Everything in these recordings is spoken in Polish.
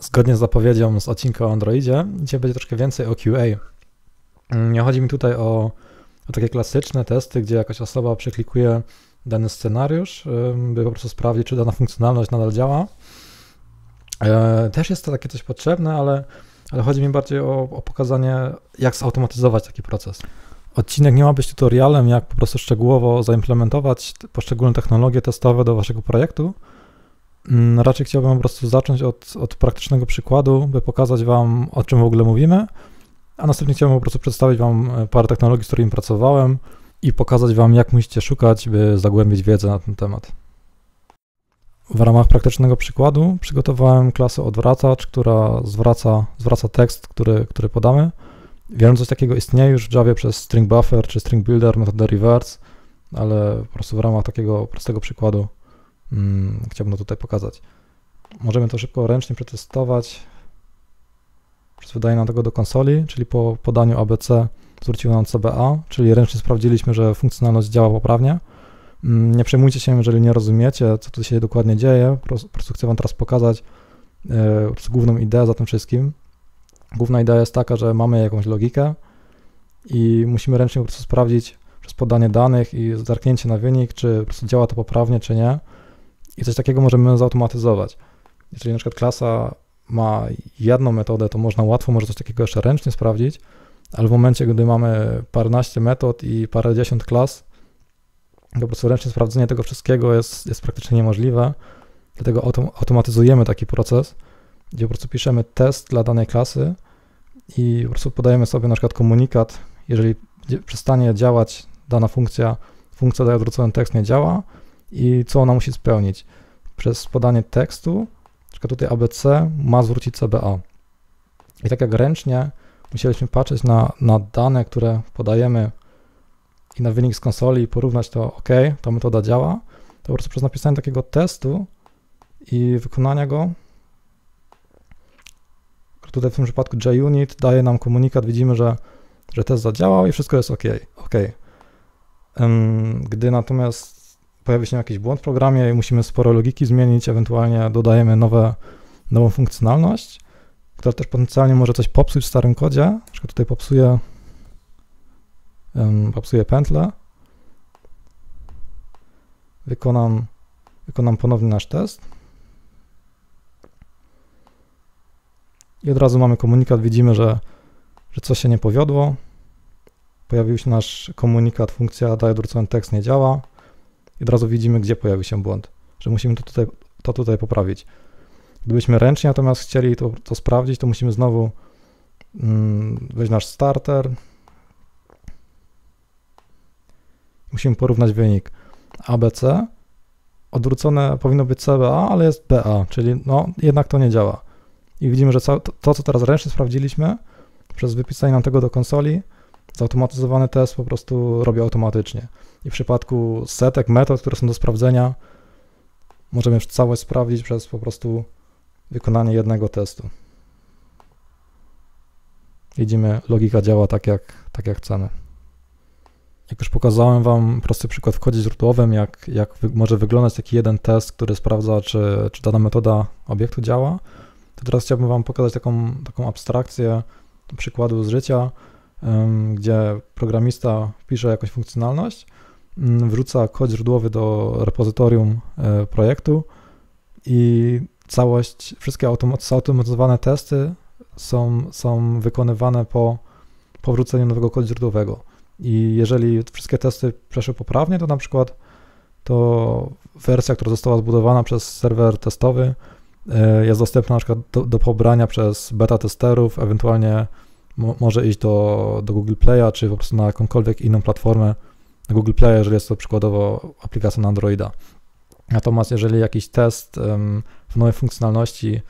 Zgodnie z zapowiedzią z odcinka o Androidzie, dzisiaj będzie troszkę więcej o QA. Nie chodzi mi tutaj o, o takie klasyczne testy, gdzie jakaś osoba przeklikuje dany scenariusz, by po prostu sprawdzić, czy dana funkcjonalność nadal działa. E, też jest to takie coś potrzebne, ale, ale chodzi mi bardziej o, o pokazanie, jak zautomatyzować taki proces. Odcinek nie ma być tutorialem, jak po prostu szczegółowo zaimplementować poszczególne technologie testowe do waszego projektu. Mm, raczej chciałbym po prostu zacząć od, od praktycznego przykładu, by pokazać wam, o czym w ogóle mówimy, a następnie chciałbym po prostu przedstawić wam e, parę technologii, z którymi pracowałem i pokazać wam, jak musicie szukać, by zagłębić wiedzę na ten temat. W ramach praktycznego przykładu przygotowałem klasę odwracacz, która zwraca, zwraca tekst, który, który podamy. Wiem, coś takiego istnieje już w Javie przez string buffer czy string builder, metodę reverse, ale po prostu w ramach takiego prostego przykładu hmm, chciałbym to tutaj pokazać. Możemy to szybko ręcznie przetestować przez wydanie nam tego do konsoli, czyli po podaniu ABC zwróciło nam CBA, czyli ręcznie sprawdziliśmy, że funkcjonalność działa poprawnie. Mm, nie przejmujcie się, jeżeli nie rozumiecie, co tu się dokładnie dzieje. Po prostu chcę Wam teraz pokazać e, główną ideę za tym wszystkim. Główna idea jest taka, że mamy jakąś logikę i musimy ręcznie po prostu sprawdzić przez podanie danych i zerknięcie na wynik, czy po prostu działa to poprawnie, czy nie. I coś takiego możemy zautomatyzować. Jeżeli na przykład klasa ma jedną metodę, to można łatwo może coś takiego jeszcze ręcznie sprawdzić, ale w momencie, gdy mamy paręnaście metod i parędziesiąt klas, po prostu ręczne sprawdzenie tego wszystkiego jest, jest praktycznie niemożliwe. Dlatego autom automatyzujemy taki proces, gdzie po prostu piszemy test dla danej klasy i po prostu podajemy sobie na przykład komunikat, jeżeli przestanie działać dana funkcja, funkcja daje odwrócony tekst nie działa i co ona musi spełnić. Przez podanie tekstu, na tutaj ABC ma zwrócić CBA. I tak jak ręcznie musieliśmy patrzeć na, na dane, które podajemy i na wynik z konsoli i porównać to, ok, to metoda działa, to po prostu przez napisanie takiego testu i wykonania go, tutaj w tym przypadku JUnit daje nam komunikat, widzimy, że, że test zadziałał i wszystko jest ok. okay. Gdy natomiast pojawi się jakiś błąd w programie i musimy sporo logiki zmienić, ewentualnie dodajemy nowe, nową funkcjonalność, która też potencjalnie może coś popsuć w starym kodzie, na przykład tutaj popsuje popsuję pętlę, wykonam, wykonam ponownie nasz test. I od razu mamy komunikat, widzimy, że, że coś się nie powiodło, pojawił się nasz komunikat, funkcja odwrócony tekst nie działa i od razu widzimy, gdzie pojawił się błąd, że musimy to tutaj, to tutaj poprawić. Gdybyśmy ręcznie natomiast chcieli to, to sprawdzić, to musimy znowu mm, wejść nasz starter, musimy porównać wynik ABC. Odwrócone powinno być CBA, ale jest BA, czyli no jednak to nie działa. I widzimy, że to, to, co teraz ręcznie sprawdziliśmy, przez wypisanie nam tego do konsoli, zautomatyzowany test po prostu robi automatycznie. I w przypadku setek metod, które są do sprawdzenia, możemy już całość sprawdzić przez po prostu wykonanie jednego testu. Widzimy, logika działa tak jak, tak jak chcemy. Jak już pokazałem Wam prosty przykład w kodzie źródłowym, jak, jak wy, może wyglądać taki jeden test, który sprawdza, czy, czy dana metoda obiektu działa, to teraz chciałbym Wam pokazać taką, taką abstrakcję przykładu z życia, gdzie programista pisze jakąś funkcjonalność, um, wrzuca kod źródłowy do repozytorium e, projektu i całość, wszystkie zautomatyzowane testy są, są wykonywane po, po wrzuceniu nowego kodu źródłowego. I jeżeli wszystkie testy przeszły poprawnie, to na przykład to wersja, która została zbudowana przez serwer testowy e, jest dostępna na przykład do, do pobrania przez beta testerów, ewentualnie mo, może iść do, do Google Play'a, czy po prostu na jakąkolwiek inną platformę na Google Play, jeżeli jest to przykładowo aplikacja na Androida. Natomiast jeżeli jakiś test um, w nowej funkcjonalności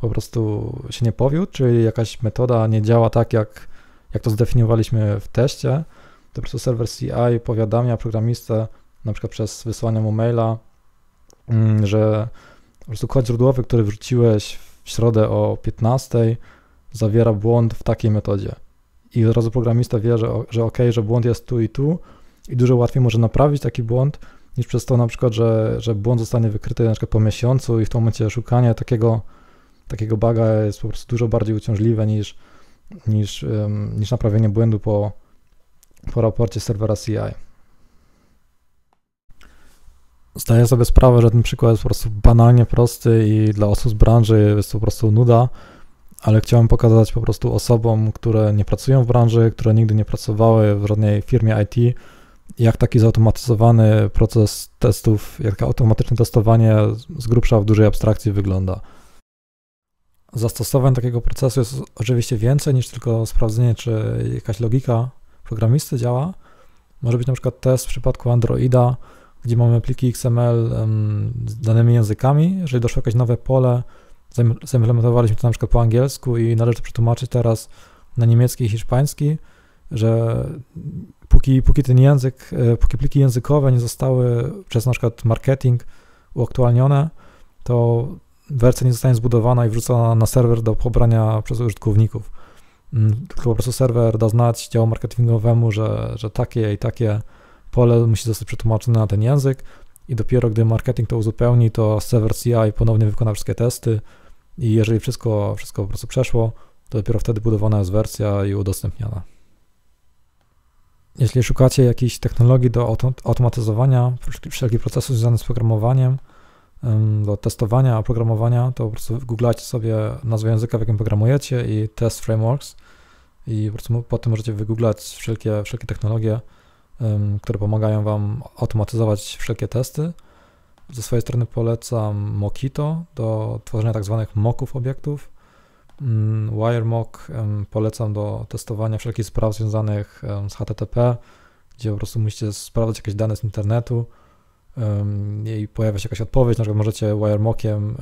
po prostu się nie powiódł, czyli jakaś metoda nie działa tak, jak, jak to zdefiniowaliśmy w teście, to po prostu serwer CI powiadamia programistę, na przykład przez wysłanie mu maila, mm, że po prostu kod źródłowy, który wrzuciłeś w środę o 15 zawiera błąd w takiej metodzie. I od razu programista wie, że, że ok, że błąd jest tu i tu i dużo łatwiej może naprawić taki błąd, niż przez to na przykład, że, że błąd zostanie wykryty na przykład po miesiącu i w tym momencie szukanie takiego, takiego buga jest po prostu dużo bardziej uciążliwe niż, niż, niż naprawienie błędu po, po raporcie serwera CI. Zdaję sobie sprawę, że ten przykład jest po prostu banalnie prosty i dla osób z branży jest to po prostu nuda, ale chciałem pokazać po prostu osobom, które nie pracują w branży, które nigdy nie pracowały w żadnej firmie IT, jak taki zautomatyzowany proces testów, jak automatyczne testowanie z grubsza w dużej abstrakcji wygląda. Zastosowań takiego procesu jest oczywiście więcej niż tylko sprawdzenie, czy jakaś logika programisty działa. Może być na przykład test w przypadku Androida, gdzie mamy pliki XML z danymi językami. Jeżeli doszło jakieś nowe pole, zaimplementowaliśmy to na przykład po angielsku i należy to przetłumaczyć teraz na niemiecki i hiszpański, że póki, póki ten język, e, póki pliki językowe nie zostały przez na przykład marketing uaktualnione, to wersja nie zostanie zbudowana i wrzucona na serwer do pobrania przez użytkowników. Mm, tylko po prostu serwer da znać działu marketingowemu, że, że takie i takie pole musi zostać przetłumaczone na ten język i dopiero gdy marketing to uzupełni, to serwer CI ponownie wykona wszystkie testy i jeżeli wszystko, wszystko po prostu przeszło, to dopiero wtedy budowana jest wersja i udostępniana. Jeśli szukacie jakiejś technologii do automatyzowania wszelkich procesów związanych z programowaniem, do testowania oprogramowania, to po prostu googlajcie sobie nazwę języka, w jakim programujecie i test frameworks i po prostu potem możecie wygooglać wszelkie, wszelkie technologie, które pomagają Wam automatyzować wszelkie testy. Ze swojej strony polecam Mockito do tworzenia tak zwanych mocków obiektów. Mm, WireMock polecam do testowania wszelkich spraw związanych z HTTP, gdzie po prostu musicie sprawdzać jakieś dane z internetu i pojawia się jakaś odpowiedź, na przykład możecie WireMockiem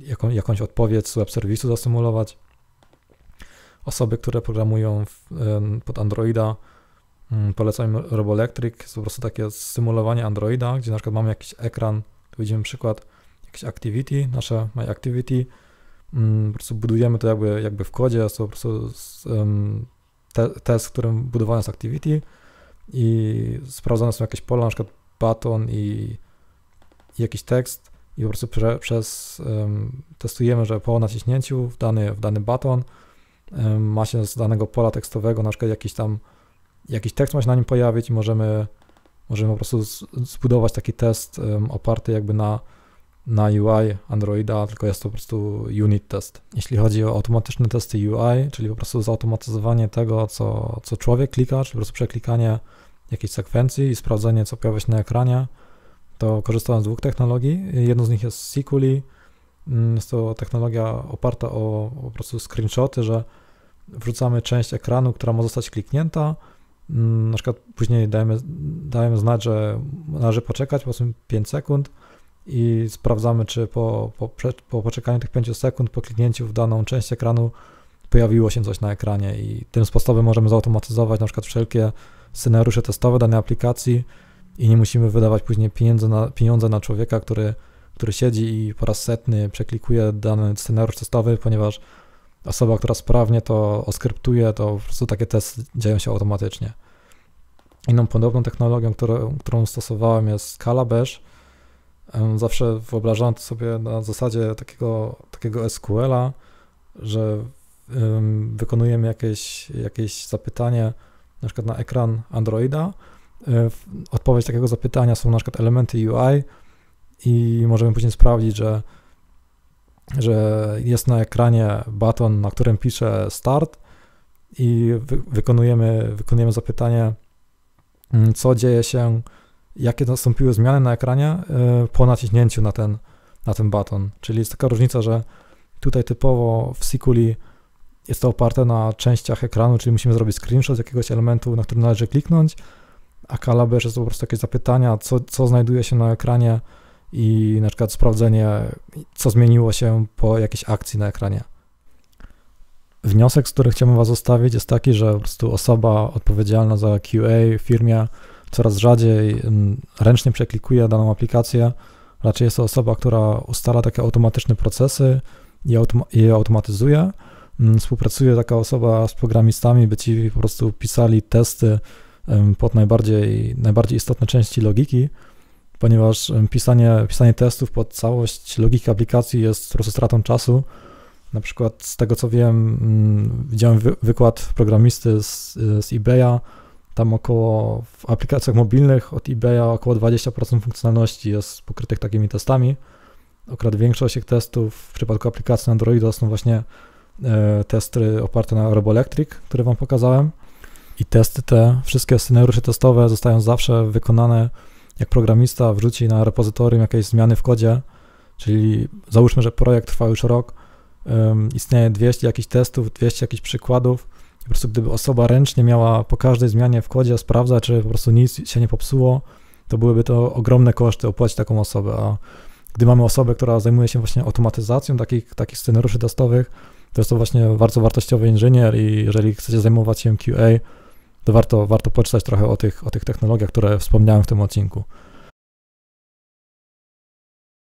jaką, jakąś odpowiedź z web serwisu zasymulować. Osoby, które programują pod Androida, polecam im RoboElectric, jest po prostu takie symulowanie Androida, gdzie na przykład mamy jakiś ekran, tu widzimy przykład, jakieś activity, nasze My Activity, mm, po prostu budujemy to jakby, jakby w kodzie, jest to po prostu te, test, którym budowane jest activity i sprawdzone są jakieś pola, na przykład baton i, i jakiś tekst i po prostu prze, przez um, testujemy, że po naciśnięciu w dany, w dany baton um, ma się z danego pola tekstowego na przykład jakiś tam jakiś tekst ma się na nim pojawić i możemy, możemy po prostu zbudować taki test oparty jakby na, na UI Androida, tylko jest to po prostu unit test. Jeśli chodzi o automatyczne testy UI, czyli po prostu zautomatyzowanie tego, co, co człowiek klika, czyli po prostu przeklikanie jakiejś sekwencji i sprawdzenie, co pojawia się na ekranie, to korzystałem z dwóch technologii. Jedną z nich jest Sequely. Mm, jest to technologia oparta o po prostu screenshoty, że wrzucamy część ekranu, która ma zostać kliknięta. Mm, na przykład później dajemy, dajemy znać, że należy poczekać po 5 sekund i sprawdzamy, czy po, po, po poczekaniu tych 5 sekund, po kliknięciu w daną część ekranu pojawiło się coś na ekranie i tym sposobem możemy zautomatyzować na przykład wszelkie scenariusze testowe danej aplikacji i nie musimy wydawać później pieniędzy na, pieniądze na człowieka, który, który siedzi i po raz setny przeklikuje dany scenariusz testowy, ponieważ osoba, która sprawnie to oskryptuje, to po prostu takie testy dzieją się automatycznie. Inną podobną technologią, którą, którą stosowałem jest Calabash. Zawsze wyobrażałem to sobie na zasadzie takiego, takiego SQL-a, że wykonujemy jakieś, jakieś zapytanie, na przykład na ekran Androida. E, odpowiedź takiego zapytania są na przykład elementy UI i możemy później sprawdzić, że, że jest na ekranie baton, na którym pisze start i wy, wykonujemy, wykonujemy zapytanie, mm, co dzieje się, jakie nastąpiły zmiany na ekranie e, po naciśnięciu na ten, na ten baton. Czyli jest taka różnica, że tutaj typowo w SQL jest to oparte na częściach ekranu, czyli musimy zrobić screenshot z jakiegoś elementu, na który należy kliknąć, a Calabash jest to po prostu takie zapytania, co, co znajduje się na ekranie i na przykład sprawdzenie, co zmieniło się po jakiejś akcji na ekranie. Wniosek, z którym chciałbym Was zostawić, jest taki, że po prostu osoba odpowiedzialna za QA w firmie coraz rzadziej mm, ręcznie przeklikuje daną aplikację. Raczej jest to osoba, która ustala takie automatyczne procesy i je automatyzuje Mm, współpracuje taka osoba z programistami, by ci po prostu pisali testy pod najbardziej, najbardziej istotne części logiki, ponieważ pisanie, pisanie testów pod całość logiki aplikacji jest po prostu stratą czasu Na przykład z tego co wiem, mm, widziałem wy, wykład programisty z, z eBaya, tam około w aplikacjach mobilnych od eBaya około 20% funkcjonalności jest pokrytych takimi testami. Akurat większość tych testów w przypadku aplikacji Androida są właśnie e, testy oparte na RoboElectric, które Wam pokazałem. I testy te, wszystkie scenariusze testowe zostają zawsze wykonane, jak programista wrzuci na repozytorium jakieś zmiany w kodzie, czyli załóżmy, że projekt trwa już rok, um, istnieje 200 jakichś testów, 200 jakichś przykładów, po prostu gdyby osoba ręcznie miała po każdej zmianie w kodzie sprawdzać, czy po prostu nic się nie popsuło, to byłyby to ogromne koszty opłacić taką osobę, a gdy mamy osobę, która zajmuje się właśnie automatyzacją takich, takich scenariuszy testowych, to jest to właśnie bardzo wartościowy inżynier i jeżeli chcecie zajmować się QA, to warto, warto poczytać trochę o tych, o tych technologiach, które wspomniałem w tym odcinku.